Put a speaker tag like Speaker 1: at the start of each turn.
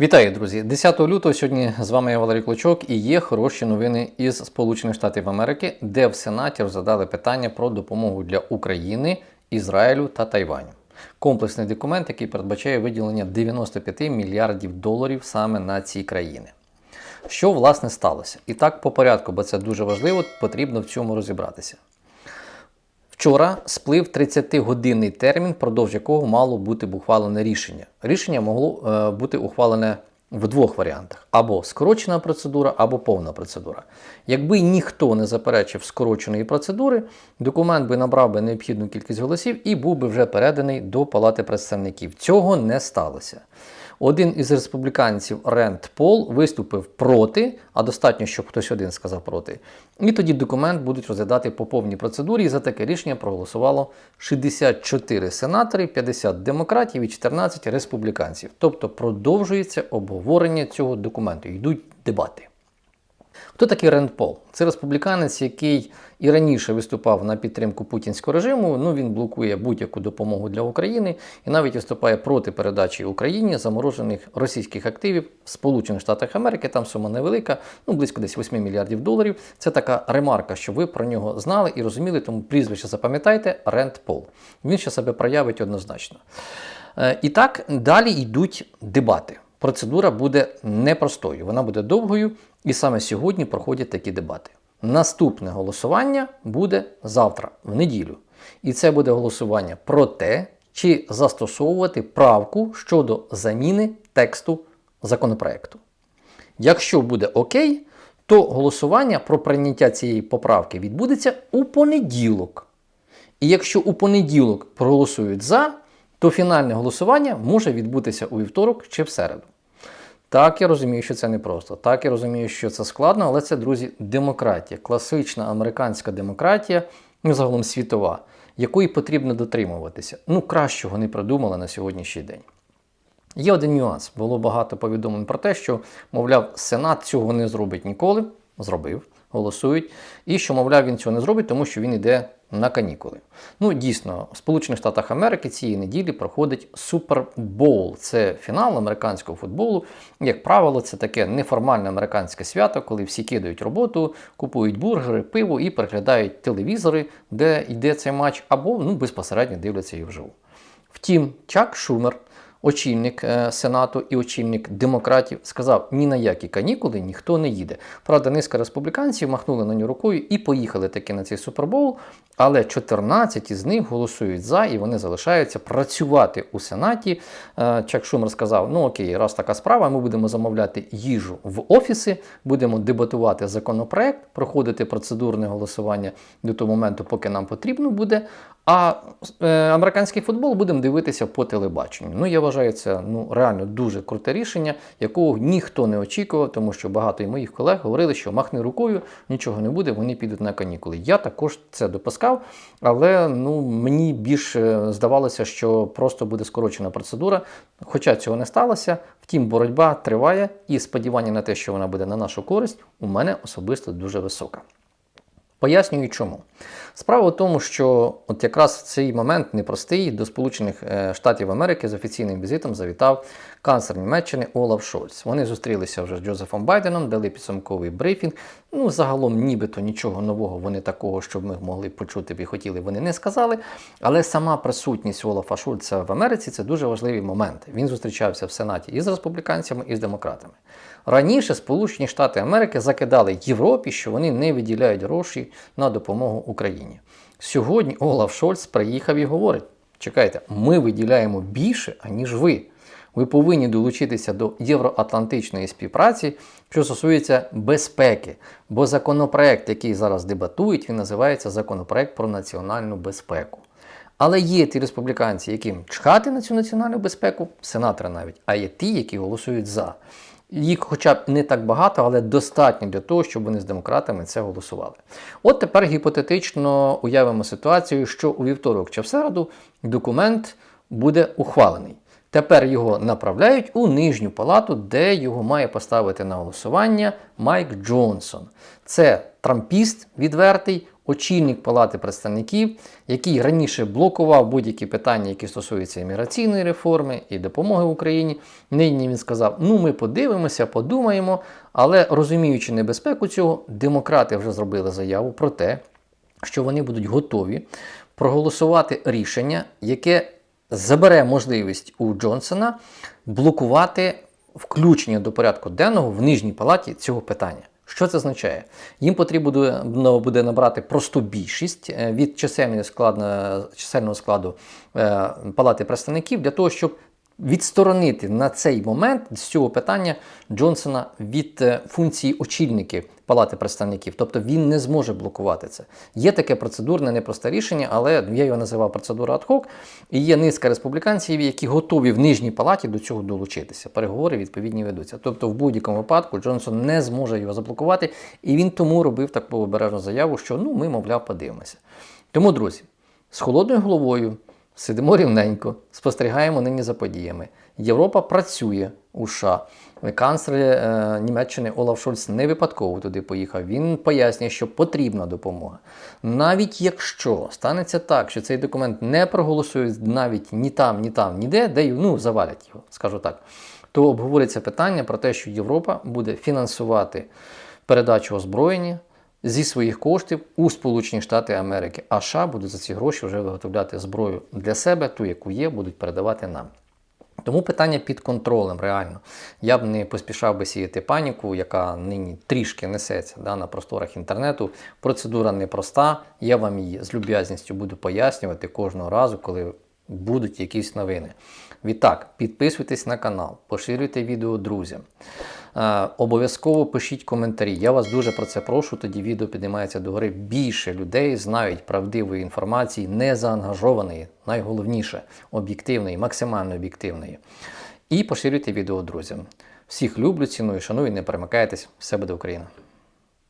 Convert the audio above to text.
Speaker 1: Вітаю, друзі! 10 лютого сьогодні з вами я Валерій Клочок і є хороші новини із Сполучених Штатів Америки, де в Сенаті розглядали питання про допомогу для України, Ізраїлю та Тайваню. Комплексний документ, який передбачає виділення 95 мільярдів доларів саме на ці країни. Що власне сталося? І так по порядку, бо це дуже важливо, потрібно в цьому розібратися. Вчора сплив 30-годинний термін, впродовж якого мало бути ухвалене рішення. Рішення могло е, бути ухвалене в двох варіантах: або скорочена процедура, або повна процедура. Якби ніхто не заперечив скороченої процедури, документ би набрав би необхідну кількість голосів і був би вже переданий до Палати представників. Цього не сталося. Один із республіканців Ренд Пол виступив проти, а достатньо, щоб хтось один сказав проти. І тоді документ будуть розглядати по повній процедурі. І за таке рішення проголосувало 64 сенатори, 50 демократів і 14 республіканців. Тобто продовжується обговорення цього документу. Йдуть дебати. Хто такий Ренд Пол? Це республіканець, який і раніше виступав на підтримку путінського режиму. Ну він блокує будь-яку допомогу для України і навіть виступає проти передачі Україні заморожених російських активів в Сполучених Штатах Америки. Там сума невелика, ну близько десь 8 мільярдів доларів. Це така ремарка, що ви про нього знали і розуміли. Тому прізвище запам'ятайте Ренд Пол. Він ще себе проявить однозначно. Е, І так далі йдуть дебати. Процедура буде непростою, вона буде довгою, і саме сьогодні проходять такі дебати. Наступне голосування буде завтра, в неділю. І це буде голосування про те, чи застосовувати правку щодо заміни тексту законопроекту. Якщо буде окей, то голосування про прийняття цієї поправки відбудеться у понеділок. І якщо у понеділок проголосують за, то фінальне голосування може відбутися у вівторок чи в середу. Так, я розумію, що це непросто. Так, я розумію, що це складно, але це, друзі, демократія, класична американська демократія, ну загалом світова, якої потрібно дотримуватися. Ну, кращого не придумали на сьогоднішній день. Є один нюанс. Було багато повідомлень про те, що, мовляв, Сенат цього не зробить ніколи. Зробив, голосують. І що, мовляв, він цього не зробить, тому що він йде на канікули. Ну, дійсно, в Сполучених Штатах Америки цієї неділі проходить Супербоул. Це фінал американського футболу. Як правило, це таке неформальне американське свято, коли всі кидають роботу, купують бургери, пиво і переглядають телевізори, де йде цей матч, або ну, безпосередньо дивляться її вживу. Втім, Чак Шумер очільник е, Сенату і очільник демократів сказав, ні на які канікули ніхто не їде. Правда, низка республіканців махнули на нього рукою і поїхали таки на цей супербоул, але 14 із них голосують за і вони залишаються працювати у Сенаті. Е, Чак Шумер сказав: ну окей, раз така справа, ми будемо замовляти їжу в офіси, будемо дебатувати законопроект, проходити процедурне голосування до того моменту, поки нам потрібно буде. А е, американський футбол будемо дивитися по телебаченню. Ну, я вважаю, це ну, реально дуже круте рішення, якого ніхто не очікував, тому що багато і моїх колег говорили, що махни рукою, нічого не буде, вони підуть на канікули. Я також це допускав, але ну, мені більше здавалося, що просто буде скорочена процедура. Хоча цього не сталося. Втім, боротьба триває, і сподівання на те, що вона буде на нашу користь, у мене особисто дуже висока. Пояснюю чому. Справа в тому, що от якраз в цей момент непростий до Сполучених е, Штатів Америки з офіційним візитом завітав канцлер Німеччини Олаф Шольц. Вони зустрілися вже з Джозефом Байденом, дали підсумковий брифінг. Ну, загалом, нібито нічого нового вони такого, щоб ми могли почути і хотіли, вони не сказали. Але сама присутність Олафа Шольца в Америці це дуже важливий момент. Він зустрічався в Сенаті і з республіканцями, і з демократами. Раніше Сполучені Штати Америки закидали Європі, що вони не виділяють гроші на допомогу Україні. Сьогодні Олаф Шольц приїхав і говорить: чекайте, ми виділяємо більше, аніж ви. Ви повинні долучитися до євроатлантичної співпраці, що стосується безпеки. Бо законопроект, який зараз дебатують, він називається законопроект про національну безпеку. Але є ті республіканці, яким чхати на цю національну безпеку, сенатори навіть, а є ті, які голосують за. Їх хоча б не так багато, але достатньо для того, щоб вони з демократами це голосували. От тепер гіпотетично уявимо ситуацію, що у вівторок чи в середу документ буде ухвалений. Тепер його направляють у нижню палату, де його має поставити на голосування Майк Джонсон. Це трампіст відвертий, очільник Палати представників, який раніше блокував будь-які питання, які стосуються імміграційної реформи і допомоги Україні. Нині він сказав: ну ми подивимося, подумаємо. Але розуміючи небезпеку цього, демократи вже зробили заяву про те, що вони будуть готові проголосувати рішення, яке забере можливість у Джонсона блокувати включення до порядку денного в нижній палаті цього питання. Що це означає? Їм потрібно буде набрати просту більшість е, від чисельного складу, чисельного складу Палати представників для того, щоб відсторонити на цей момент з цього питання Джонсона від е, функції очільники Палати представників. Тобто він не зможе блокувати це. Є таке процедурне непросте рішення, але я його називав процедура адхок. І є низка республіканців, які готові в нижній палаті до цього долучитися. Переговори відповідні ведуться. Тобто, в будь-якому випадку Джонсон не зможе його заблокувати, і він тому робив таку обережну заяву, що ну ми, мовляв, подивимося. Тому, друзі, з холодною головою. Сидимо рівненько, спостерігаємо нині за подіями. Європа працює у США. Канцлер е, Німеччини Олаф Шольц не випадково туди поїхав. Він пояснює, що потрібна допомога. Навіть якщо станеться так, що цей документ не проголосують навіть ні там, ні там, ніде, де ну, завалять його, скажу так, то обговориться питання про те, що Європа буде фінансувати передачу озброєння зі своїх коштів у Сполучені Штати Америки. А США будуть за ці гроші вже виготовляти зброю для себе, ту, яку є, будуть передавати нам. Тому питання під контролем, реально. Я б не поспішав би сіяти паніку, яка нині трішки несеться да, на просторах інтернету. Процедура непроста. Я вам її з люб'язністю буду пояснювати кожного разу, коли будуть якісь новини. Відтак, підписуйтесь на канал, поширюйте відео друзям. Е, обов'язково пишіть коментарі. Я вас дуже про це прошу. Тоді відео піднімається догори. Більше людей знають правдивої інформації, не заангажованої, найголовніше об'єктивної, максимально об'єктивної. І поширюйте відео друзям. Всіх люблю, ціную, шаную, не перемикайтесь. Все буде Україна!